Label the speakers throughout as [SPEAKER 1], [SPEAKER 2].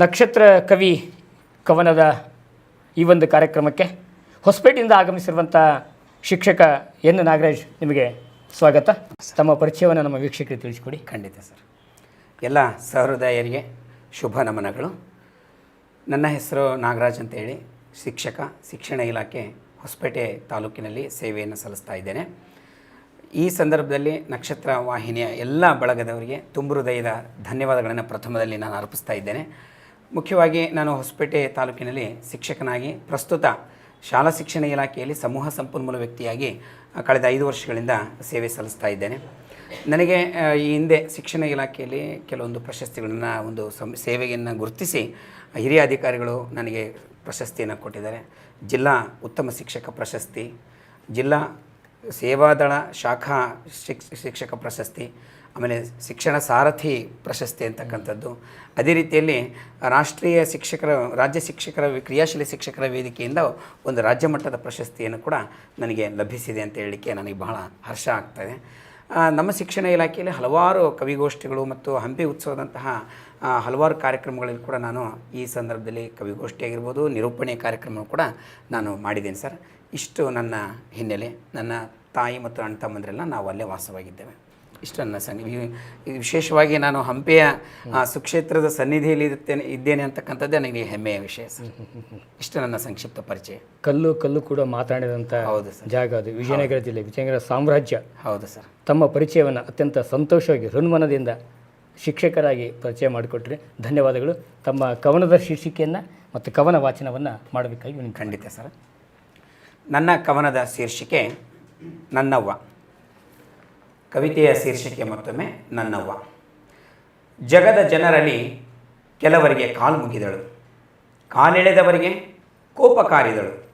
[SPEAKER 1] ನಕ್ಷತ್ರ ಕವಿ ಕವನದ ಈ ಒಂದು ಕಾರ್ಯಕ್ರಮಕ್ಕೆ ಹೊಸಪೇಟೆಯಿಂದ ಆಗಮಿಸಿರುವಂಥ ಶಿಕ್ಷಕ ಎನ್ ನಾಗರಾಜ್ ನಿಮಗೆ ಸ್ವಾಗತ. ತಮ್ಮ ಪರಿಚಯವನ್ನು ನಮ್ಮ ವೀಕ್ಷಕರಿಗೆ ತಿಳಿಸಿಕೊಡಿ.
[SPEAKER 2] ಖಂಡಿತ ಸರ್. ಎಲ್ಲ ಸಹೃದಯರಿಗೆ ಶುಭ ನಮನಗಳು. ನನ್ನ ಹೆಸರು ನಾಗರಾಜ್ ಅಂತೇಳಿ ಶಿಕ್ಷಕ, ಶಿಕ್ಷಣ ಇಲಾಖೆ ಹೊಸಪೇಟೆ ತಾಲೂಕಿನಲ್ಲಿ ಸೇವೆಯನ್ನು ಸಲ್ಲಿಸ್ತಾ ಇದ್ದೇನೆ. ಈ ಸಂದರ್ಭದಲ್ಲಿ ನಕ್ಷತ್ರ ವಾಹಿನಿಯ ಎಲ್ಲ ಬಳಗದವರಿಗೆ ತುಂಬು ಹೃದಯದ ಧನ್ಯವಾದಗಳನ್ನು ಪ್ರಥಮದಲ್ಲಿ ನಾನು ಅರ್ಪಿಸ್ತಾ ಇದ್ದೇನೆ. ಮುಖ್ಯವಾಗಿ ನಾನು ಹೊಸಪೇಟೆ ತಾಲೂಕಿನಲ್ಲಿ ಶಿಕ್ಷಕನಾಗಿ ಪ್ರಸ್ತುತ ಶಾಲಾ ಶಿಕ್ಷಣ ಇಲಾಖೆಯಲ್ಲಿ ಸಮೂಹ ಸಂಪನ್ಮೂಲ ವ್ಯಕ್ತಿಯಾಗಿ ಕಳೆದ ಐದು ವರ್ಷಗಳಿಂದ ಸೇವೆ ಸಲ್ಲಿಸ್ತಾ ಇದ್ದೇನೆ. ನನಗೆ ಈ ಹಿಂದೆ ಶಿಕ್ಷಣ ಇಲಾಖೆಯಲ್ಲಿ ಕೆಲವೊಂದು ಪ್ರಶಸ್ತಿಗಳನ್ನು, ಒಂದು ಸಂ, ಸೇವೆಯನ್ನು ಗುರುತಿಸಿ, ಹಿರಿಯ ಅಧಿಕಾರಿಗಳು ನನಗೆ ಪ್ರಶಸ್ತಿಯನ್ನು ಕೊಟ್ಟಿದ್ದಾರೆ. ಜಿಲ್ಲಾ ಉತ್ತಮ ಶಿಕ್ಷಕ ಪ್ರಶಸ್ತಿ, ಜಿಲ್ಲಾ ಸೇವಾದಳ ಶಾಖಾ ಶಿಕ್, ಶಿಕ್ಷಕ ಪ್ರಶಸ್ತಿ ಆಮೇಲೆ ಶಿಕ್ಷಣ ಸಾರಥಿ ಪ್ರಶಸ್ತಿ ಅಂತಕ್ಕಂಥದ್ದು. ಅದೇ ರೀತಿಯಲ್ಲಿ ರಾಷ್ಟ್ರೀಯ ಶಿಕ್ಷಕರ ರಾಜ್ಯ ಶಿಕ್ಷಕರ ಕ್ರಿಯಾಶೀಲ ಶಿಕ್ಷಕರ ವೇದಿಕೆಯಿಂದ ಒಂದು ರಾಜ್ಯ ಮಟ್ಟದ ಪ್ರಶಸ್ತಿಯನ್ನು ಕೂಡ ನನಗೆ ಲಭಿಸಿದೆ ಅಂತ ಹೇಳಲಿಕ್ಕೆ ನನಗೆ ಬಹಳ ಹರ್ಷ ಆಗ್ತಾಯಿದೆ ಆ, ನಮ್ಮ ಶಿಕ್ಷಣ ಇಲಾಖೆಯಲ್ಲಿ ಹಲವಾರು ಕವಿಗೋಷ್ಠಿಗಳು ಮತ್ತು ಹಂಪಿ ಉತ್ಸವದಂತಹ ಹಲವಾರು ಕಾರ್ಯಕ್ರಮಗಳಲ್ಲಿ ಕೂಡ ನಾನು ಈ ಸಂದರ್ಭದಲ್ಲಿ ಕವಿಗೋಷ್ಠಿ ಆಗಿರ್ಬೋದು ನಿರೂಪಣೆ ಕಾರ್ಯಕ್ರಮ ಕೂಡ ನಾನು ಮಾಡಿದ್ದೇನೆ ಸರ್. ಇಷ್ಟು ನನ್ನ ಹಿನ್ನೆಲೆ. ನನ್ನ ತಾಯಿ ಮತ್ತು ಅಣ್ಣ ತಮ್ಮಂದರೆಲ್ಲ ನಾವು ಅಲ್ಲೇ ವಾಸವಾಗಿದ್ದೇವೆ. ಇಷ್ಟು ನನ್ನ ಸಂಗ ಈ- ಈ ವಿಶೇಷವಾಗಿ ನಾನು ಹಂಪೆಯ ಸುಕ್ಷೇತ್ರದ ಸನ್ನಿಧಿಯಲ್ಲಿ ಇರುತ್ತೇನೆ ಇದ್ದೇನೆ ಅಂತಕ್ಕಂಥದ್ದೇ ನನಗೆ ಹೆಮ್ಮೆಯ ವಿಷಯ ಸರ್ ಇಷ್ಟು ನನ್ನ ಸಂಕ್ಷಿಪ್ತ ಪರಿಚಯ.
[SPEAKER 1] ಕಲ್ಲು ಕಲ್ಲು ಕೂಡ ಮಾತಾಡಿದಂಥ
[SPEAKER 2] ಹೌದು ಸರ್.
[SPEAKER 1] ಜಾಗ ಅದು. ವಿಜಯನಗರ ಜಿಲ್ಲೆ ವಿಜಯನಗರ ಸಾಮ್ರಾಜ್ಯ.
[SPEAKER 2] ಹೌದು ಸರ್.
[SPEAKER 1] ತಮ್ಮ ಪರಿಚಯವನ್ನು ಅತ್ಯಂತ ಸಂತೋಷವಾಗಿ ಹೃನ್ಮನದಿಂದ ಶಿಕ್ಷಕರಾಗಿ ಪರಿಚಯ ಮಾಡಿಕೊಟ್ರೆ. ಧನ್ಯವಾದಗಳು. ತಮ್ಮ ಕವನದ ಶೀರ್ಷಿಕೆಯನ್ನು ಮತ್ತು ಕವನ ವಾಚನವನ್ನು ಮಾಡಬೇಕಾಗಿ
[SPEAKER 2] ಖಂಡಿತ ಸರ್. ನನ್ನ ಕವನದ ಶೀರ್ಷಿಕೆ ನನ್ನವ್ವ. ಕವಿತೆಯ ಶೀರ್ಷಿಕೆ ಮತ್ತೊಮ್ಮೆ ನನ್ನವ್ವ. ಜಗದ ಜನರಲ್ಲಿ ಕೆಲವರಿಗೆ ಕಾಲು ಮುಗಿದಳು. ಕಾಲೆಳೆದವರಿಗೆ ಕೋಪ ಕಾರಿದಳು.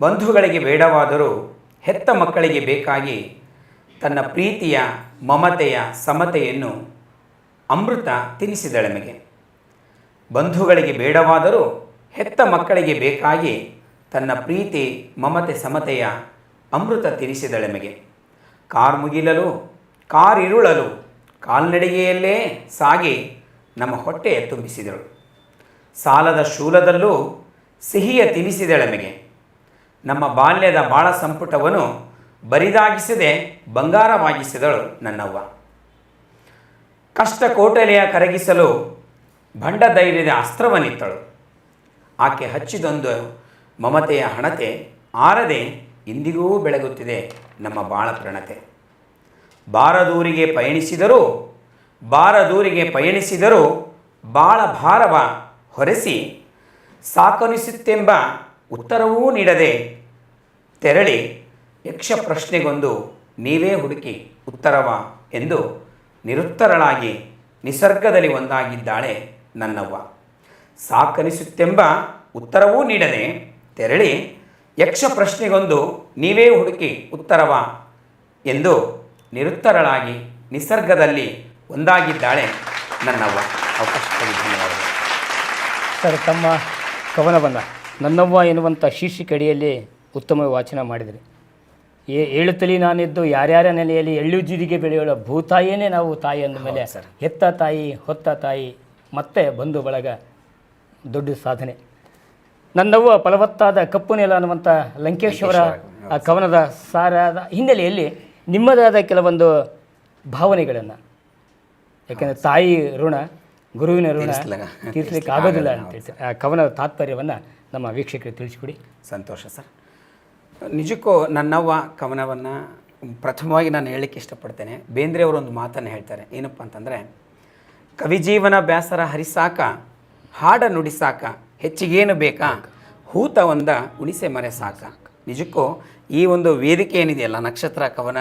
[SPEAKER 2] ಬಂಧುಗಳಿಗೆ ಬೇಡವಾದರೂ ಹೆತ್ತ ಮಕ್ಕಳಿಗೆ ಬೇಕಾಗಿ ತನ್ನ ಪ್ರೀತಿಯ, ಮಮತೆಯ, ಸಮತೆಯನ್ನು ಅಮೃತ ತಿನ್ನಿಸಿದಳಮಗೆ ಬಂಧುಗಳಿಗೆ ಬೇಡವಾದರೂ ಹೆತ್ತ ಮಕ್ಕಳಿಗೆ ಬೇಕಾಗಿ ತನ್ನ ಪ್ರೀತಿ, ಮಮತೆ, ಸಮತೆಯ ಅಮೃತ ತಿನಿಸಿದಳೆಮೆಗೆ ಕಾರ್ಮುಗಿಲಲು ಕಾರಿರುಳಲು ಕಾಲ್ನಡಿಗೆಯಲ್ಲೇ ಸಾಗಿ ನಮ್ಮ ಹೊಟ್ಟೆಯ ತುಂಬಿಸಿದಳು. ಸಾಲದ ಶೂಲದಲ್ಲೂ ಸಿಹಿಯ ತಿನಿಸಿದಳೆಮೆಗೆ ನಮ್ಮ ಬಾಲ್ಯದ ಬಾಳ ಸಂಪುಟವನ್ನು ಬರಿದಾಗಿಸದೆ ಬಂಗಾರವಾಗಿಸಿದಳು ನನ್ನವ್ವ. ಕಷ್ಟ ಕೋಟಲೆಯ ಕರಗಿಸಲು ಭಂಡ ಧೈರ್ಯದ ಅಸ್ತ್ರವನ್ನಿತ್ತಳು. ಆಕೆ ಹಚ್ಚಿದೊಂದು ಮಮತೆಯ ಹಣತೆ ಆರದೆ ಇಂದಿಗೂ ಬೆಳಗುತ್ತಿದೆ ನಮ್ಮ ಬಾಳ ಪ್ರಣತೆ ಬಾರದೂರಿಗೆ ಪಯಣಿಸಿದರೂ ಬಾರದೂರಿಗೆ ಪಯಣಿಸಿದರೂ ಬಾಳ ಭಾರವ ಹೊರೆಸಿ ಸಾಕನಿಸುತ್ತೆಂಬ ಉತ್ತರವೂ ನೀಡದೆ ತೆರಳಿ ಯಕ್ಷ ಪ್ರಶ್ನೆಗೊಂದು ನೀವೇ ಹುಡುಕಿ ಉತ್ತರವ ಎಂದು ನಿರುತ್ತರಳಾಗಿ ನಿಸರ್ಗದಲ್ಲಿ ಒಂದಾಗಿದ್ದಾಳೆ ನನ್ನವ್ವ. ಸಾಕನಿಸುತ್ತೆಂಬ ಉತ್ತರವೂ ನೀಡದೆ ತೆರಳಿ ಯಕ್ಷ ಪ್ರಶ್ನೆಗೊಂದು ನೀವೇ ಹುಡುಕಿ ಉತ್ತರವ ಎಂದು ನಿರುತ್ತರಳಾಗಿ ನಿಸರ್ಗದಲ್ಲಿ ಒಂದಾಗಿದ್ದಾಳೆ ನನ್ನವ್ವ. ಅವಕಾಶ ಧನ್ಯವಾದಗಳು.
[SPEAKER 1] ಸರ್ ತಮ್ಮ ಕವನವನ್ನು ನನ್ನವ್ವ ಎನ್ನುವಂಥ ಶೀರ್ಷಿಕಡಿಯಲ್ಲಿ ಉತ್ತಮ ವಾಚನ ಮಾಡಿದರೆ. ಏ ಏಳುತ್ತಲಿ ನಾನಿದ್ದು ಯಾರ್ಯಾರ ನೆಲೆಯಲ್ಲಿ ಎಳ್ಳು ಜೀರಿಗೆ ಬೆಳೆಯೋಳ ಭೂತಾಯಿಯೇ ನಾವು ತಾಯಿ ಅಂದ ಮೇಲೆ
[SPEAKER 2] ಸರ್.
[SPEAKER 1] ಹೆತ್ತ ತಾಯಿ ಹೊತ್ತ ತಾಯಿ ಮತ್ತೆ ಬಂಧು ಬಳಗ ದೊಡ್ಡ ಸಾಧನೆ. ನನ್ನವ್ವ ಫಲವತ್ತಾದ ಕಪ್ಪು ನೆಲ ಅನ್ನುವಂಥ ಲಂಕೇಶ್ವರ ಕವನದ ಸಾರದ ಹಿನ್ನೆಲೆಯಲ್ಲಿ ನಿಮ್ಮದಾದ ಕೆಲವೊಂದು ಭಾವನೆಗಳನ್ನು. ಯಾಕೆಂದರೆ ತಾಯಿ ಋಣ ಗುರುವಿನ ಋಣ ತೀರಿಸಲಿಕ್ಕೆ ಆಗೋದಿಲ್ಲ ಅಂತ ಆ ಕವನದ ತಾತ್ಪರ್ಯವನ್ನು ನಮ್ಮ ವೀಕ್ಷಕರಿಗೆ ತಿಳಿಸ್ಕೊಡಿ.
[SPEAKER 2] ಸಂತೋಷ ಸರ್. ನಿಜಕ್ಕೂ ನನ್ನವ್ವ ಕವನವನ್ನು ಪ್ರಥಮವಾಗಿ ನಾನು ಹೇಳಲಿಕ್ಕೆ ಇಷ್ಟಪಡ್ತೇನೆ. ಬೇಂದ್ರೆಯವರು ಒಂದು ಮಾತನ್ನು ಹೇಳ್ತಾರೆ. ಏನಪ್ಪ ಅಂತಂದರೆ ಕವಿಜೀವನ ಬ್ಯಾಸರ ಹರಿಸಾಕ ಹಾಡ ನುಡಿಸಾಕ ಹೆಚ್ಚಿಗೇನು ಬೇಕಾ? ಹೂತ ಒಂದ ಉಣಿಸೆ ಮರೆ ಸಾಕ. ನಿಜಕ್ಕೂ ಈ ಒಂದು ವೇದಿಕೆ ಏನಿದೆಯಲ್ಲ, ನಕ್ಷತ್ರ ಕವನ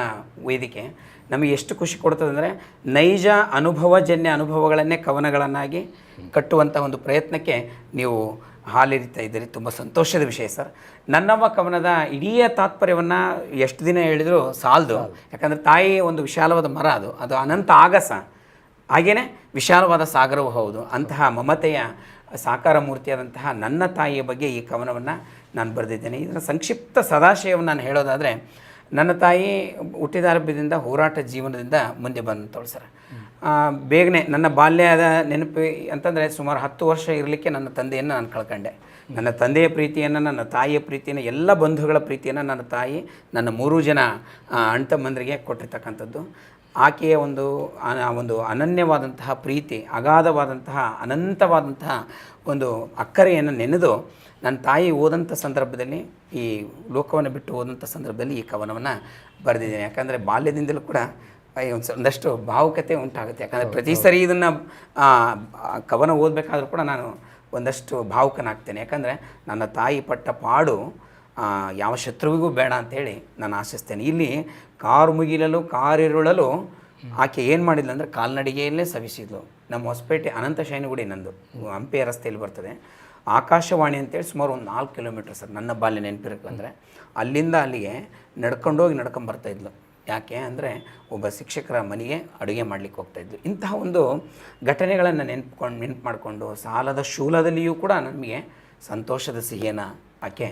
[SPEAKER 2] ವೇದಿಕೆ, ನಮಗೆ ಎಷ್ಟು ಖುಷಿ ಕೊಡ್ತದೆ ಅಂದರೆ ನೈಜ ಅನುಭವಜನ್ಯ ಅನುಭವಗಳನ್ನೇ ಕವನಗಳನ್ನಾಗಿ ಕಟ್ಟುವಂಥ ಒಂದು ಪ್ರಯತ್ನಕ್ಕೆ ನೀವು ಹಾಲಿರಿತಾ ಇದ್ದೀರಿ. ತುಂಬ ಸಂತೋಷದ ವಿಷಯ ಸರ್. ನನ್ನವ್ವ ಕವನದ ಇಡೀ ತಾತ್ಪರ್ಯವನ್ನು ಎಷ್ಟು ದಿನ ಹೇಳಿದರೂ ಸಾಲದು. ಯಾಕಂದರೆ ತಾಯಿ ಒಂದು ವಿಶಾಲವಾದ ಮರ ಅದು. ಅದು ಅನಂತ ಆಗಸ. ಹಾಗೆಯೇ ವಿಶಾಲವಾದ ಸಾಗರವೂ ಹೌದು. ಅಂತಹ ಮಮತೆಯ ಸಾಕಾರ ಮೂರ್ತಿಯಾದಂತಹ ನನ್ನ ತಾಯಿಯ ಬಗ್ಗೆ ಈ ಕವನವನ್ನು ನಾನು ಬರೆದಿದ್ದೇನೆ. ಇದರ ಸಂಕ್ಷಿಪ್ತ ಸದಾಶಯವನ್ನು ನಾನು ಹೇಳೋದಾದರೆ, ನನ್ನ ತಾಯಿ ಹುಟ್ಟಿದಾರಭ್ಯದಿಂದ ಹೋರಾಟ ಜೀವನದಿಂದ ಮುಂದೆ ಬಂದಂಥವಳು ಸರ್. ಬೇಗನೆ ನನ್ನ ಬಾಲ್ಯದ ನೆನಪು ಅಂತಂದರೆ ಸುಮಾರು ಹತ್ತು ವರ್ಷ ಇರಲಿಕ್ಕೆ ನನ್ನ ತಂದೆಯನ್ನು ನಾನು ಕಳ್ಕೊಂಡೆ. ನನ್ನ ತಂದೆಯ ಪ್ರೀತಿಯನ್ನು, ನನ್ನ ತಾಯಿಯ ಪ್ರೀತಿಯನ್ನು, ಎಲ್ಲ ಬಂಧುಗಳ ಪ್ರೀತಿಯನ್ನು ನನ್ನ ತಾಯಿ, ನನ್ನ ಮೂರು ಜನ ಅಣ್ತಮ್ಮಂದರಿಗೆ ಕೊಟ್ಟಿರ್ತಕ್ಕಂಥದ್ದು. ಆಕೆಯ ಒಂದು ಒಂದು ಅನನ್ಯವಾದಂತಹ ಪ್ರೀತಿ ಅಗಾಧವಾದಂತಹ ಅನಂತವಾದಂತಹ ಒಂದು ಅಕ್ಕರೆಯನ್ನು ನೆನೆದು ನನ್ನ ತಾಯಿ ಓದಂಥ ಸಂದರ್ಭದಲ್ಲಿ ಈ ಲೋಕವನ್ನು ಬಿಟ್ಟು ಓದಂಥ ಸಂದರ್ಭದಲ್ಲಿ ಈ ಕವನವನ್ನು ಬರೆದಿದ್ದೇನೆ. ಯಾಕಂದರೆ ಬಾಲ್ಯದಿಂದಲೂ ಕೂಡ ಈ ಒಂದು ಒಂದಷ್ಟು ಭಾವುಕತೆ ಉಂಟಾಗುತ್ತೆ. ಯಾಕಂದರೆ ಪ್ರತಿ ಸರಿ ಇದನ್ನು ಕವನ ಓದಬೇಕಾದ್ರೂ ಕೂಡ ನಾನು ಒಂದಷ್ಟು ಭಾವುಕನಾಗ್ತೇನೆ. ಯಾಕಂದರೆ ನನ್ನ ತಾಯಿ ಪಟ್ಟ ಪಾಡು ಯಾವ ಶತ್ರುವಿಗೂ ಬೇಡ ಅಂತೇಳಿ ನಾನು ಆಶಿಸ್ತೇನೆ. ಇಲ್ಲಿ ಕಾರು ಮುಗಿಲಲು ಕಾರಿರುಳಲು ಆಕೆ ಏನು ಮಾಡಿದ್ಲು ಅಂದರೆ ಕಾಲ್ನಡಿಗೆಯಲ್ಲೇ ಸವಿಸಿದ್ಲು. ನಮ್ಮ ಹೊಸಪೇಟೆ ಅನಂತ ಶೈನಗುಡಿ ನಂದು, ಹಂಪೆ ರಸ್ತೆಯಲ್ಲಿ ಬರ್ತದೆ. ಆಕಾಶವಾಣಿ ಅಂತೇಳಿ ಸುಮಾರು ಒಂದು ನಾಲ್ಕು ಕಿಲೋಮೀಟ್ರ್ ಸರ್, ನನ್ನ ಬಾಲ್ಯ ನೆನಪಿರಕ್ಕೆ ಅಂದರೆ. ಅಲ್ಲಿಂದ ಅಲ್ಲಿಗೆ ನಡ್ಕೊಂಡೋಗಿ ನಡ್ಕೊಂಬರ್ತಾಯಿದ್ಲು ಯಾಕೆ ಅಂದರೆ ಒಬ್ಬ ಶಿಕ್ಷಕರ ಮನೆಗೆ ಅಡುಗೆ ಮಾಡಲಿಕ್ಕೆ ಹೋಗ್ತಾಯಿದ್ಲು ಇಂತಹ ಒಂದು ಘಟನೆಗಳನ್ನು ನೆನ್ಪ್ಕೊಂಡು, ನೆನ್ಪು ಮಾಡಿಕೊಂಡು ಸಾಲದ ಶೂಲದಲ್ಲಿಯೂ ಕೂಡ ನಮಗೆ ಸಂತೋಷದ ಸಿಹಿಯನ್ನು ಆಕೆ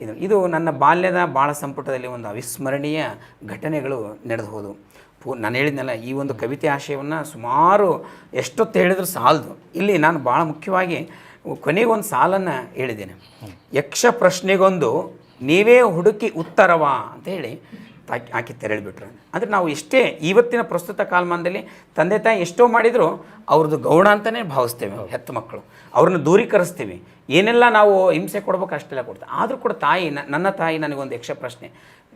[SPEAKER 2] ಇದು ಇದು ನನ್ನ ಬಾಲ್ಯದ ಬಾಳ ಸಂಪುಟದಲ್ಲಿ ಒಂದು ಅವಿಸ್ಮರಣೀಯ ಘಟನೆಗಳು ನಡೆದು ಹೋದವು ಪೂ ನಾನು ಹೇಳಿದ್ನಲ್ಲ ಈ ಒಂದು ಕವಿತೆ ಆಶಯವನ್ನು ಸುಮಾರು ಎಷ್ಟೊತ್ತು ಹೇಳಿದ್ರು ಸಾಲದು. ಇಲ್ಲಿ ನಾನು ಭಾಳ ಮುಖ್ಯವಾಗಿ ಕೊನೆಗೊಂದು ಸಾಲನ್ನು ಹೇಳಿದ್ದೇನೆ. ಯಕ್ಷ ಪ್ರಶ್ನೆಗೊಂದು ನೀವೇ ಹುಡುಕಿ ಉತ್ತರವಾ? ಅಂತ ಹೇಳಿ ಆಕೆ ಹಾಕಿ ತೆರಳಿಬಿಟ್ರು. ಅಂದರೆ ನಾವು ಎಷ್ಟೇ ಇವತ್ತಿನ ಪ್ರಸ್ತುತ ಕಾಲಮಾನದಲ್ಲಿ ತಂದೆ ತಾಯಿ ಎಷ್ಟೋ ಮಾಡಿದರೂ ಅವ್ರದ್ದು ಗೌಣ ಅಂತಲೇ ಭಾವಿಸ್ತೇವೆ ಹೆತ್ತ ಮಕ್ಕಳು. ಅವ್ರನ್ನ ದೂರೀಕರಿಸ್ತೀವಿ. ಏನೆಲ್ಲ ನಾವು ಹಿಂಸೆ ಕೊಡ್ಬೇಕು ಅಷ್ಟೆಲ್ಲ ಕೊಡ್ತೀವಿ. ಆದರೂ ಕೂಡ ತಾಯಿ ನನ್ನ ತಾಯಿ ನನಗೊಂದು ಯಕ್ಷ ಪ್ರಶ್ನೆ.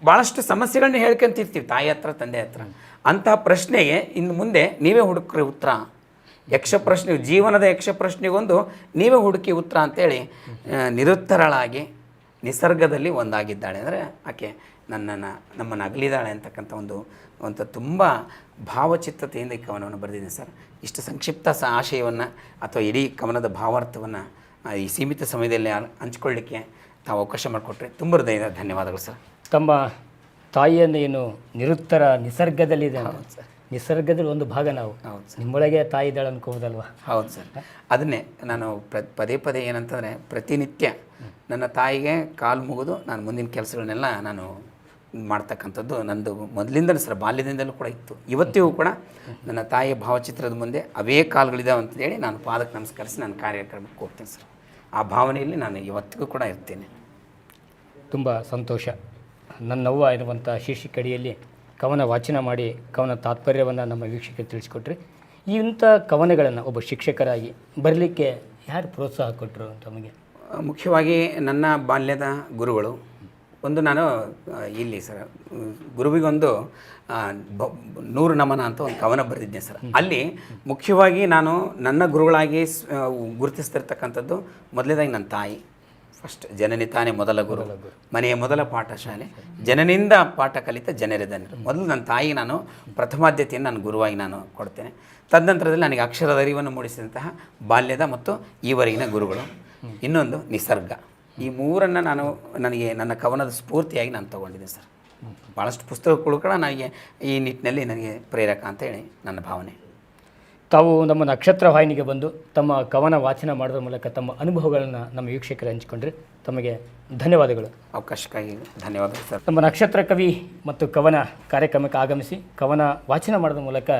[SPEAKER 2] ಭಾಳಷ್ಟು ಸಮಸ್ಯೆಗಳನ್ನ ಹೇಳ್ಕೊಂತಿರ್ತೀವಿ, ತಾಯಿ ಹತ್ರ, ತಂದೆ ಹತ್ರ. ಅಂತಹ ಪ್ರಶ್ನೆಗೆ ಇನ್ನು ಮುಂದೆ ನೀವೇ ಹುಡುಕ್ರಿ ಉತ್ತರ. ಯಕ್ಷ ಪ್ರಶ್ನೆ, ಜೀವನದ ಯಕ್ಷ ಪ್ರಶ್ನೆಗೊಂದು ನೀವೇ ಹುಡುಕಿ ಉತ್ತರ ಅಂತೇಳಿ ನಿರುತ್ತರಳಾಗಿ, ನಿಸರ್ಗದಲ್ಲಿ ಒಂದಾಗಿದ್ದಾಳೆ. ಅಂದರೆ ಆಕೆ ನನ್ನನ್ನು ನಮ್ಮನ್ನು ಅಗಲಿದಾಳೆ ಅಂತಕ್ಕಂಥ ಒಂದು ಒಂದು ತುಂಬ ಭಾವಚಿತ್ರತೆಯಿಂದ ಈ ಕವನವನ್ನು ಬರೆದಿದ್ದೀನಿ ಸರ್. ಇಷ್ಟು ಸಂಕ್ಷಿಪ್ತ ಸ ಆಶಯವನ್ನು ಅಥವಾ ಇಡೀ ಕವನದ ಭಾವಾರ್ಥವನ್ನು ಈ ಸೀಮಿತ ಸಮಯದಲ್ಲಿ ಹಂಚ್ಕೊಳ್ಳಿಕ್ಕೆ ತಾವು ಅವಕಾಶ ಮಾಡಿಕೊಟ್ರೆ ತುಂಬ ಹೃದಯದ ಧನ್ಯವಾದಗಳು ಸರ್.
[SPEAKER 1] ತಮ್ಮ ತಾಯಿಯನ್ನು ಏನು ನಿರುತ್ತರ ನಿಸರ್ಗದಲ್ಲಿದೆ ಸರ್. ನಿಸರ್ಗದಲ್ಲಿ ಒಂದು ಭಾಗ ನಾವು.
[SPEAKER 2] ಹೌದು
[SPEAKER 1] ನಿಮ್ಮೊಳಗೆ ತಾಯಿ ಇದ್ದಾಳೆ ಅನ್ಕೋಬೋದಲ್ವ
[SPEAKER 2] ಹೌದು ಸರ್. ಅದನ್ನೇ ನಾನು ಪ್ರ ಪದೇ ಪದೇ ಏನಂತಂದರೆ ಪ್ರತಿನಿತ್ಯ ನನ್ನ ತಾಯಿಗೆ ಕಾಲು ಮುಗಿದು ನಾನು ಮುಂದಿನ ಕೆಲಸಗಳನ್ನೆಲ್ಲ ನಾನು ಮಾಡ್ತಕ್ಕಂಥದ್ದು ನಂದು ಮೊದಲಿಂದಲೂ ಸರ್ ಬಾಲ್ಯದಿಂದಲೂ ಕೂಡ ಇತ್ತು. ಇವತ್ತಿಗೂ ಕೂಡ ನನ್ನ ತಾಯಿಯ ಭಾವಚಿತ್ರದ ಮುಂದೆ ಅವೇ ಕಾಲಗಳಿದಾವೆ ಅಂತ ಹೇಳಿ ನಾನು ಪಾದಕ್ಕೆ ನಮಸ್ಕರಿಸಿ ನಾನು ಕಾರ್ಯಕ್ರಮಕ್ಕೆ ಹೋಗ್ತೀನಿ ಸರ್. ಆ ಭಾವನೆಯಲ್ಲಿ ನಾನು ಇವತ್ತಿಗೂ ಕೂಡ ಇರ್ತೇನೆ.
[SPEAKER 1] ತುಂಬ ಸಂತೋಷ. ನನ್ನವ್ವ ಎನ್ನುವಂಥ ಶೀರ್ಷಿಕಡಿಯಲ್ಲಿ ಕವನ ವಾಚನ ಮಾಡಿ ಕವನ ತಾತ್ಪರ್ಯವನ್ನು ನಮ್ಮ ವೀಕ್ಷಕರಿಗೆ ತಿಳಿಸ್ಕೊಟ್ರಿ. ಇಂಥ ಕವನಗಳನ್ನು ಒಬ್ಬ ಶಿಕ್ಷಕರಾಗಿ ಬರಲಿಕ್ಕೆ ಯಾರು ಪ್ರೋತ್ಸಾಹ ಕೊಟ್ಟರು ತಮಗೆ
[SPEAKER 2] ಮುಖ್ಯವಾಗಿ ನನ್ನ ಬಾಲ್ಯದ ಗುರುಗಳು ಒಂದು ನಾನು ಇಲ್ಲಿ ಸರ್ ಗುರುವಿಗೊಂದು ನೂರು ನಮನ ಅಂತ ಒಂದು ಕವನ ಬರೆದಿದ್ದೆ ಸರ್. ಅಲ್ಲಿ ಮುಖ್ಯವಾಗಿ ನಾನು ನನ್ನ ಗುರುಗಳಾಗಿ ಗುರುತಿಸ್ತಿರ್ತಕ್ಕಂಥದ್ದು ಮೊದಲನೇದಾಗಿ ನನ್ನ ತಾಯಿ. ಫಸ್ಟ್ ಜನನಿ ತಾನೇ ಮೊದಲ ಗುರು. ಮನೆಯ ಮೊದಲ ಪಾಠಶಾಲೆ. ಜನನಿಂದ ಪಾಠ ಕಲಿತ ಜನರಿದ್ದಾನೆ. ಮೊದಲು ನನ್ನ ತಾಯಿ ನಾನು ಪ್ರಥಮಾದ್ಯತೆಯನ್ನು ನಾನು ಗುರುವಾಗಿ ನಾನು ಕೊಡ್ತೇನೆ. ತದನಂತರದಲ್ಲಿ ನನಗೆ ಅಕ್ಷರದ ಅರಿವನ್ನು ಮೂಡಿಸಿದಂತಹ ಬಾಲ್ಯದ ಮತ್ತು ಈವರೆಗಿನ ಗುರುಗಳು. ಇನ್ನೊಂದು ನಿಸರ್ಗ. ಈ ಮೂರನ್ನು ನಾನು ನನಗೆ ನನ್ನ ಕವನದ ಸ್ಫೂರ್ತಿಯಾಗಿ ನಾನು ತೊಗೊಂಡಿದ್ದೀನಿ ಸರ್. ಭಾಳಷ್ಟು ಪುಸ್ತಕಗಳು ಕೂಡ ನನಗೆ ಈ ನಿಟ್ಟಿನಲ್ಲಿ ನನಗೆ ಪ್ರೇರಕ ಅಂತ ಹೇಳಿ ನನ್ನ ಭಾವನೆ.
[SPEAKER 1] ತಾವು ನಮ್ಮ ನಕ್ಷತ್ರ ವಾಹಿನಿಗೆ ಬಂದು ತಮ್ಮ ಕವನ ವಾಚನ ಮಾಡೋದ್ರ ಮೂಲಕ ತಮ್ಮ ಅನುಭವಗಳನ್ನು ನಮ್ಮ ವೀಕ್ಷಕರು ಹಂಚಿಕೊಂಡ್ರೆ ತಮಗೆ ಧನ್ಯವಾದಗಳು.
[SPEAKER 2] ಅವಕಾಶಕ್ಕಾಗಿ ಧನ್ಯವಾದಗಳು ಸರ್.
[SPEAKER 1] ತಮ್ಮ ನಕ್ಷತ್ರ ಕವಿ ಮತ್ತು ಕವನ ಕಾರ್ಯಕ್ರಮಕ್ಕೆ ಆಗಮಿಸಿ ಕವನ ವಾಚನ ಮಾಡೋದ್ರ ಮೂಲಕ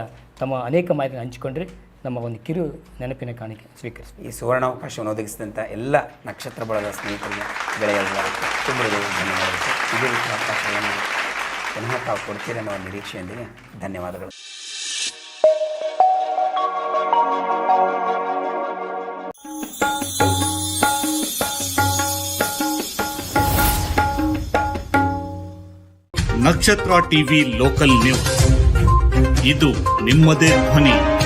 [SPEAKER 1] ತಮ್ಮ ಅನೇಕ ಮಾಹಿತಿಯನ್ನು ಹಂಚಿಕೊಂಡ್ರೆ ನಮ್ಮ ಒಂದು ಕಿರು ನೆನಪಿನ ಕಾಣಿಕೆ ಸ್ವೀಕರಿಸಿ
[SPEAKER 2] ಈ ಸುವರ್ಣಾವಕಾಶವನ್ನು ಒದಗಿಸಿದಂಥ ಎಲ್ಲ ನಕ್ಷತ್ರ ಬಳದ ಸ್ನೇಹಿತರಿಗೆ ಬೆಳೆಯಲ್ಲ ತುಂಬ ಹೃದಯದ ಧನ್ಯವಾದಗಳು. ಇದೇ ರೀತಿಯ ಪುನಃ ತಾವು ಕೊಡ್ತೀರಿ ಅನ್ನೋ ನಿರೀಕ್ಷೆಯೊಂದಿಗೆ ಧನ್ಯವಾದಗಳು.
[SPEAKER 3] ನಕ್ಷತ್ರ ಟಿವಿ ಲೋಕಲ್ ನ್ಯೂಸ್. ಇದು ನಿಮ್ಮದೇ ಧ್ವನಿ.